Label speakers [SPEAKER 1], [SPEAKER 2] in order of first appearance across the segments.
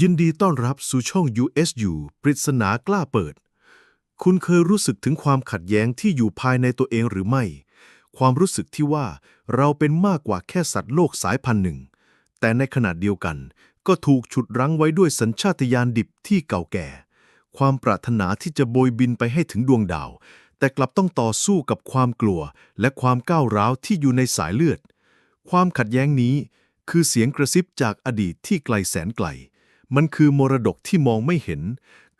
[SPEAKER 1] ยินดีต้อนรับสู่ช่อง USU ปริศนากล้าเปิด คุณเคยรู้สึกถึงความขัดแย้งที่อยู่ภายในตัวเองหรือไม่ ความรู้สึกที่ว่าเราเป็นมากกว่าแค่สัตว์โลกสายพันธุ์หนึ่ง แต่ในขณะเดียวกัน ก็ถูกฉุดรั้งไว้ด้วยสัญชาตญาณดิบที่เก่าแก่ ความปรารถนาที่จะโบยบินไปให้ถึงดวงดาว แต่กลับต้องต่อสู้กับความกลัว และความก้าวร้าวที่อยู่ในสายเลือด ความขัดแย้งนี้คือเสียงกระซิบจากอดีตที่ไกลแสนไกล มันคือมรดกที่มองไม่เห็น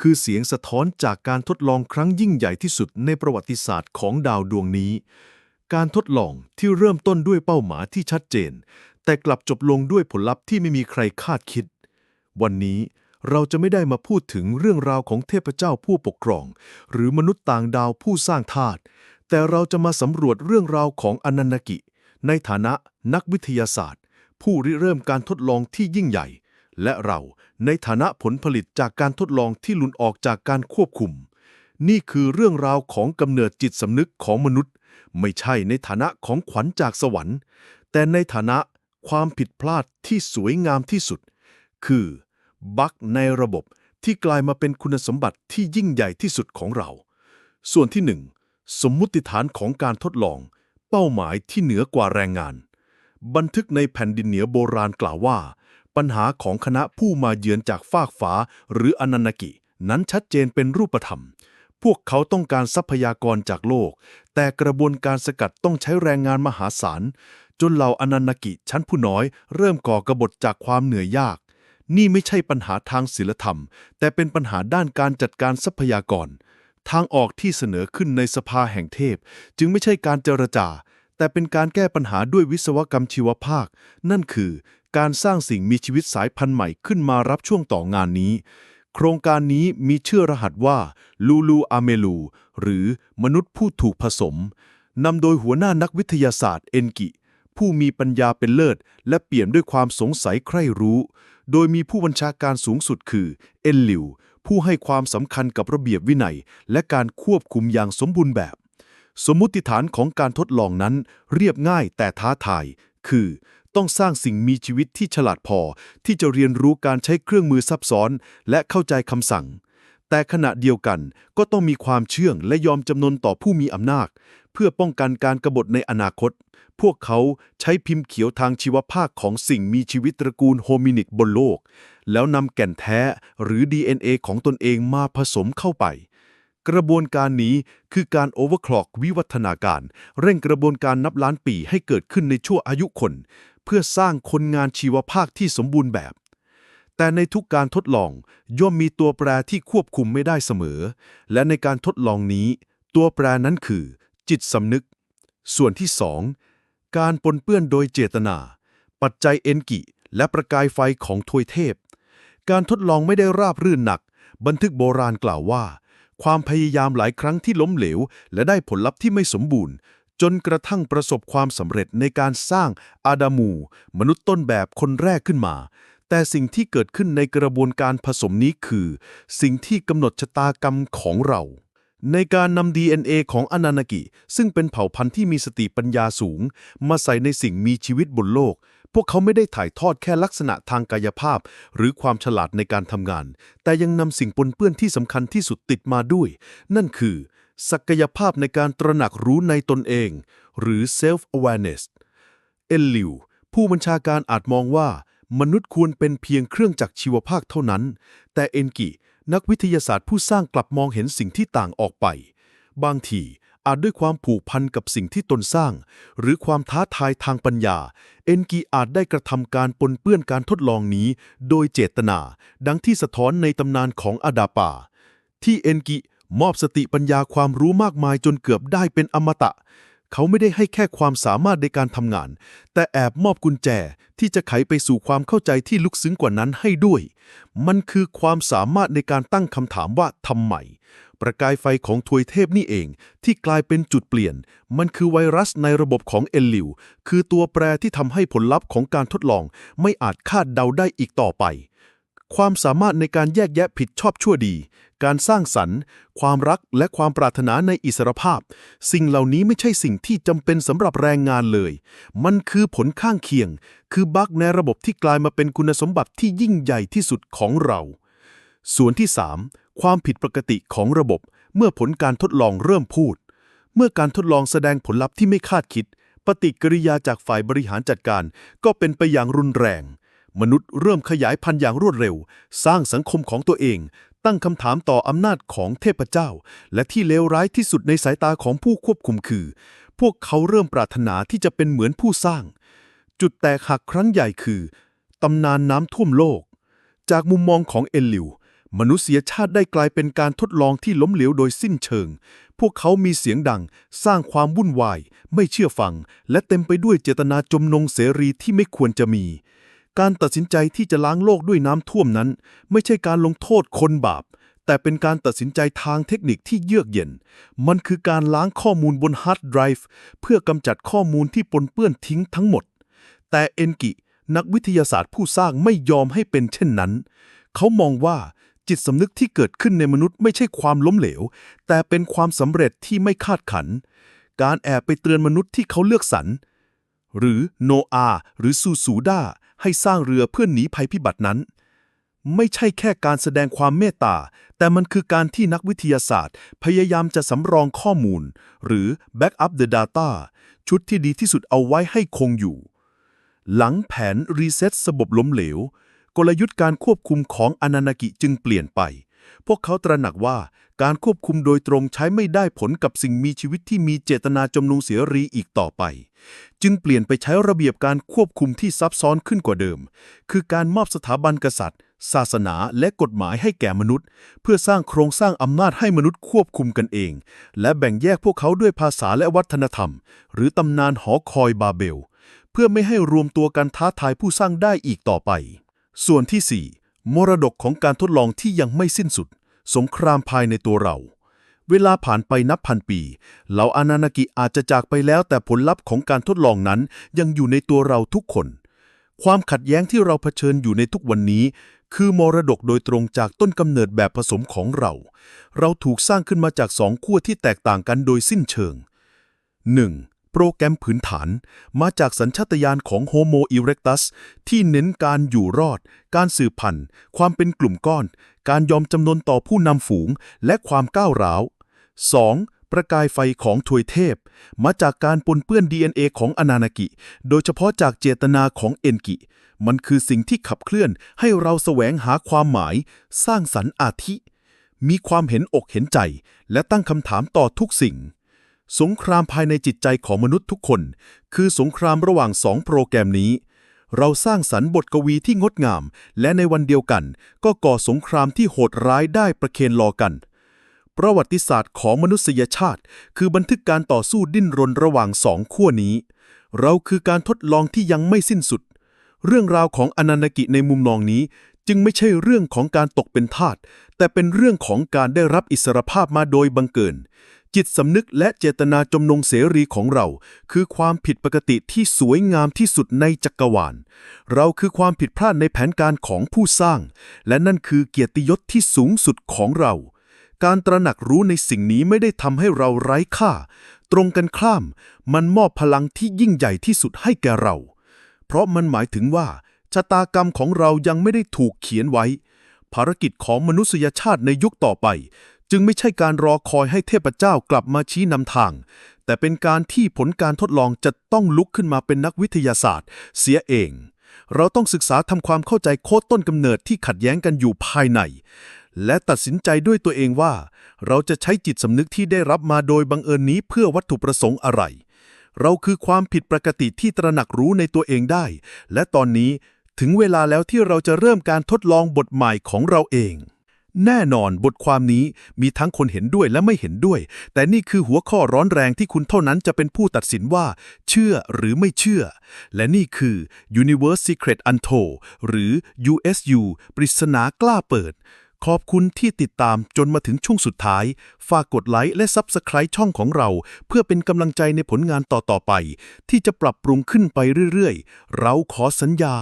[SPEAKER 1] คือเสียงสะท้อนจากการทดลองครั้งยิ่งใหญ่ที่สุดในประวัติศาสตร์ของดาวดวงนี้ การทดลองที่เริ่มต้นด้วยเป้าหมายที่ชัดเจน แต่กลับจบลงด้วยผลลัพธ์ที่ไม่มีใครคาดคิด วันนี้เราจะไม่ได้มาพูดถึงเรื่องราวของเทพเจ้าผู้ปกครอง หรือมนุษย์ต่างดาวผู้สร้างธาตุแต่เราจะมาสำรวจเรื่องราวของอนันตกิ ในฐานะนักวิทยาศาสตร์ ผู้ริเริ่มการทดลองที่ยิ่งใหญ่ และเราในฐานะผลผลิตจากการทดลองที่หลุนออกจากการควบคุม นี่คือเรื่องราวของกำเนิดจิตสำนึกของมนุษย์ ไม่ใช่ในฐานะของขวัญจากสวรรค์ แต่ในฐานะความผิดพลาดที่สวยงามที่สุด คือบั๊กในระบบที่กลายมาเป็นคุณสมบัติที่ยิ่งใหญ่ที่สุดของเรา ส่วนที่หนึ่งสมมุติฐานของการทดลอง เป้าหมายที่เหนือกว่าแรงงาน บันทึกในแผ่นดินเหนือโบราณกล่าวว่า ปัญหาของคณะผู้มาเยือนจากฟากฟ้าหรืออนันกิ นั้นชัดเจนเป็นรูปธรรม พวกเขาต้องการทรัพยากรจากโลก แต่กระบวนการสกัดต้องใช้แรงงานมหาศาล จนเหล่าอนันกิชั้นผู้น้อย เริ่มก่อกบฏจากความเหนื่อยยาก นี่ไม่ใช่ปัญหาทางศีลธรรม แต่เป็นปัญหาด้านการจัดการทรัพยากร ทางออกที่เสนอขึ้นในสภาแห่งเทพ จึงไม่ใช่การเจรจาแต่เป็นการแก้ปัญหาด้วยวิศวกรรมชีวภาค นั่นคือ การสร้างสิ่งมีชีวิตสายพันธุ์ใหม่ขึ้นมารับช่วงต่องานนี้ โครงการนี้มีชื่อรหัสว่าลูลูอาเมลูหรือมนุษย์ผู้ถูกผสมนำโดยหัวหน้านักวิทยาศาสตร์เอนกิ ผู้มีปัญญาเป็นเลิศ และเปี่ยมด้วยความสงสัยใคร่รู้ โดยมีผู้บัญชาการสูงสุดคือเอนลิวผู้ให้ความสำคัญกับระเบียบวินัย และการควบคุมอย่างสมบูรณ์แบบ สมมุติฐานของการทดลองนั้นเรียบง่ายแต่ท้าทาย คือ ต้องสร้างสิ่งมีชีวิตที่ฉลาดพอ ที่จะเรียนรู้การใช้เครื่องมือซับซ้อน และเข้าใจคำสั่ง แต่ขณะเดียวกันก็ต้องมีความเชื่องและยอมจำนนต่อผู้มีอำนาจ เพื่อป้องกันการกบฏในอนาคต พวกเขาใช้พิมพ์เขียวทางชีวภาคของสิ่งมีชีวิตตระกูลโฮมินิดบนโลก แล้วนำแก่นแท้หรือ DNA ของตนเองมาผสมเข้าไป กระบวนการนี้คือการโอเวอร์คลอกวิวัฒนาการ เร่งกระบวนการนับล้านปีให้เกิดขึ้นในชั่วอายุคน เพื่อสร้างคนงานชีวภาคที่สมบูรณ์แบบ แต่ในทุกการทดลองย่อมมีตัวแปรที่ควบคุมไม่ได้เสมอ และในการทดลองนี้ ตัวแปรนั้นคือ จิตสำนึก ส่วนที่ 2 การปนเปื้อนโดยเจตนา ปัจจัยเอนกิ และประกายไฟของทวยเทพ การทดลองไม่ได้ราบรื่นหนัก บันทึกโบราณกล่าวว่า ความพยายามหลายครั้งที่ล้มเหลว และได้ผลลัพธ์ที่ไม่สมบูรณ์ จนกระทั่งประสบความสำเร็จในการสร้างอาดามู มนุษย์ต้นแบบคนแรกขึ้นมา แต่สิ่งที่เกิดขึ้นในกระบวนการผสมนี้คือ สิ่งที่กำหนดชะตากรรมของเราในการนำ DNA ของอนานากิ ซึ่งเป็นเผ่าพันธุ์ที่มีสติปัญญาสูง มาใส่ในสิ่งมีชีวิตบนโลก พวกเขาไม่ได้ถ่ายทอดแค่ลักษณะทางกายภาพ หรือความฉลาดในการทำงาน แต่ยังนำสิ่งปนเปื้อนที่สำคัญที่สุดติดมาด้วย นั่นคือ ศักยภาพในการตระหนักรู้ในตนเอง หรือ self awareness เอลลิวผู้บัญชาการอาจมองว่า มนุษย์ควรเป็นเพียงเครื่องจักรชีวภาคเท่านั้น แต่เอนกิ นักวิทยาศาสตร์ผู้สร้างกลับมองเห็นสิ่งที่ต่างออกไป บางที อาจด้วยความผูกพันกับสิ่งที่ตนสร้าง หรือความท้าทายทางปัญญา เอนกิอาจได้กระทำการปนเปื้อนการทดลองนี้ โดยเจตนา ดังที่สะท้อนในตำนานของอาดาปา ที่เอนกิมอบสติปัญญาความรู้มากมายจนเกือบได้เป็นอมตะ เขาไม่ได้ให้แค่ความสามารถในการทำงาน แต่แอบมอบกุญแจที่จะไขไปสู่ความเข้าใจที่ลึกซึ้งกว่านั้นให้ด้วย มันคือความสามารถในการตั้งคำถามว่าทำไม ประกายไฟของทวยเทพนี่เอง ที่กลายเป็นจุดเปลี่ยน มันคือไวรัสในระบบของเอลลิว คือตัวแปรที่ทำให้ผลลัพธ์ของการทดลอง ไม่อาจคาดเดาได้อีกต่อไป ความสามารถในการแยกแยะผิดชอบชั่วดี การสร้างสรรค์ ความรักและความปรารถนาในอิสรภาพ สิ่งเหล่านี้ไม่ใช่สิ่งที่จำเป็นสำหรับแรงงานเลย มันคือผลข้างเคียง คือบั๊กในระบบที่กลายมาเป็นคุณสมบัติที่ยิ่งใหญ่ที่สุดของเรา ส่วนที่ 3 ความผิดปกติของระบบ เมื่อผลการทดลองเริ่มพูด เมื่อการทดลองแสดงผลลัพธ์ที่ไม่คาดคิด ปฏิกิริยาจากฝ่ายบริหารจัดการ ก็เป็นไปอย่างรุนแรง มนุษย์เริ่มขยายพันธุ์อย่างรวดเร็ว สร้างสังคมของตัวเอง ตั้งคำถามต่ออำนาจของเทพเจ้า และที่เลวร้ายที่สุดในสายตาของผู้ควบคุมคือ พวกเขาเริ่มปรารถนาที่จะเป็นเหมือนผู้สร้าง จุดแตกหักครั้งใหญ่คือตำนานน้ำท่วมโลก จากมุมมองของเอลลิว มนุษยชาติได้กลายเป็นการทดลองที่ล้มเหลวโดยสิ้นเชิง พวกเขามีเสียงดัง สร้างความวุ่นวาย ไม่เชื่อฟัง และเต็มไปด้วยเจตนาจมนงเสรีที่ไม่ควรจะมี การตัดสินใจที่จะล้างโลกด้วยน้ำท่วมนั้น ไม่ใช่การลงโทษคนบาป แต่เป็นการตัดสินใจทางเทคนิคที่เยือกเย็น มันคือการล้างข้อมูลบนฮาร์ดไดรฟ์เพื่อกำจัดข้อมูลที่ปนเปื้อนทิ้งทั้งหมด แต่เอนกิ นักวิทยาศาสตร์ผู้สร้างไม่ยอมให้เป็นเช่นนั้น เขามองว่า จิตสำนึกที่เกิดขึ้นในมนุษย์ไม่ใช่ความล้มเหลว แต่เป็นความสำเร็จที่ไม่คาดขัน การแอบไปเตือนมนุษย์ที่เขาเลือกสรร หรือโนอาหรือซูซูดาให้สร้างเรือเพื่อหนีภัยพิบัตินั้น ไม่ใช่แค่การแสดงความเมตตา แต่มันคือการที่นักวิทยาศาสตร์ พยายามจะสำรองข้อมูล หรือ Backup the data ชุดที่ดีที่สุดเอาไว้ให้คงอยู่ หลังแผนรีเซ็ตระบบล้มเหลว กลยุทธ์การควบคุมของอนานากิจึงเปลี่ยนไป พวกเขาตระหนักว่าการควบคุมโดยตรงใช้ไม่ได้ผลกับสิ่งมีชีวิตที่มีเจตนาจำนงเสียรีอีกต่อไป จึงเปลี่ยนไปใช้ระเบียบการควบคุมที่ซับซ้อนขึ้นกว่าเดิม คือการมอบสถาบันกษัตริย์ ศาสนาและกฎหมายให้แก่มนุษย์ เพื่อสร้างโครงสร้างอำนาจให้มนุษย์ควบคุมกันเอง และแบ่งแยกพวกเขาด้วยภาษาและวัฒนธรรม หรือตำนานหอคอยบาเบล เพื่อไม่ให้รวมตัวกันท้าทายผู้สร้างได้อีกต่อไป ส่วนที่ 4 มรดกของการทดลองที่ยังไม่สิ้นสุด สงครามภายในตัวเรา เวลาผ่านไปนับพันปี เหล่าอานานากิอาจจะจากไปแล้วแต่ผลลัพธ์ของการทดลองนั้นยังอยู่ในตัวเราทุกคน ความขัดแย้งที่เราเผชิญอยู่ในทุกวันนี้ คือมรดกโดยตรงจากต้นกำเนิดแบบผสมของเรา เราถูกสร้างขึ้นมาจากสองขั้วที่แตกต่างกันโดยสิ้นเชิง 1. โปรแกรมพื้นฐานมาจากสัญชาตญาณของโฮโมอิเร็กตัสที่เน้นการอยู่รอด การสืบพันธุ์ ความเป็นกลุ่มก้อน การยอมจำนนต่อผู้นำฝูง และความก้าวร้าว 2. ประกายไฟของทวยเทพ มาจากการปนเปื้อน DNA ของอนานากิ โดยเฉพาะจากเจตนาของเอนกิ มันคือสิ่งที่ขับเคลื่อนให้เราแสวงหาความหมาย สร้างสรรค์อาธิมีความเห็นอกเห็นใจ และตั้งคำถามต่อทุกสิ่ง สงครามภายในจิตใจของมนุษย์ทุกคน คือสงครามระหว่างสองโปรแกรมนี้ เราสร้างสรรค์บทกวีที่งดงาม และในวันเดียวกัน ก็ก่อสงครามที่โหดร้ายได้ประเคนรอกัน ประวัติศาสตร์ของมนุษยชาติ คือบันทึกการต่อสู้ดิ้นรนระหว่างสองขั้วนี้ เราคือการทดลองที่ยังไม่สิ้นสุด เรื่องราวของอนันตกิในมุมมองนี้จึงไม่ใช่เรื่องของการตกเป็นทาสแต่เป็นเรื่องของการได้รับอิสรภาพมาโดยบังเกิน จิตสำนึกและเจตนาจำนงเสรีของเรา คือความผิดปกติที่สวยงามที่สุดในจักรวาล เราคือความผิดพลาดในแผนการของผู้สร้าง และนั่นคือเกียรติยศที่สูงสุดของเรา การตระหนักรู้ในสิ่งนี้ไม่ได้ทำให้เราไร้ค่า ตรงกันข้าม มันมอบพลังที่ยิ่งใหญ่ที่สุดให้แก่เรา เพราะมันหมายถึงว่าชะตากรรมของเรายังไม่ได้ถูกเขียนไว้ ภารกิจของมนุษยชาติในยุคต่อไป จึงไม่ใช่การรอคอยให้เทพเจ้ากลับมาชี้นำทาง แต่เป็นการที่ผลการทดลองจะต้องลุกขึ้นมาเป็นนักวิทยาศาสตร์ เสียเอง เราต้องศึกษาทำความเข้าใจโค้ดต้นกำเนิดที่ขัดแย้งกันอยู่ภายใน และตัดสินใจด้วยตัวเองว่า เราจะใช้จิตสำนึกที่ได้รับมาโดยบังเอิญนี้เพื่อวัตถุประสงค์อะไร เราคือความผิดปกติที่ตระหนักรู้ในตัวเองได้ และตอนนี้ถึงเวลาแล้วที่เราจะเริ่มการทดลองบทใหม่ของเราเอง แน่นอนบทความนี้มีทั้งคนเห็นด้วยและไม่เห็นด้วย แต่นี่คือหัวข้อร้อนแรงที่คุณเท่านั้นจะเป็นผู้ตัดสินว่า เชื่อหรือไม่เชื่อ และนี่คือ Universe Secret Untold หรือ USU ปริศนากล้าเปิด ขอบคุณที่ติดตามจนมาถึงช่วงสุดท้าย ฝากกดไลค์และ Subscribe ช่องของเรา เพื่อเป็นกำลังใจในผลงานต่อๆไป ที่จะปรับปรุงขึ้นไปเรื่อยๆ เราขอสัญญา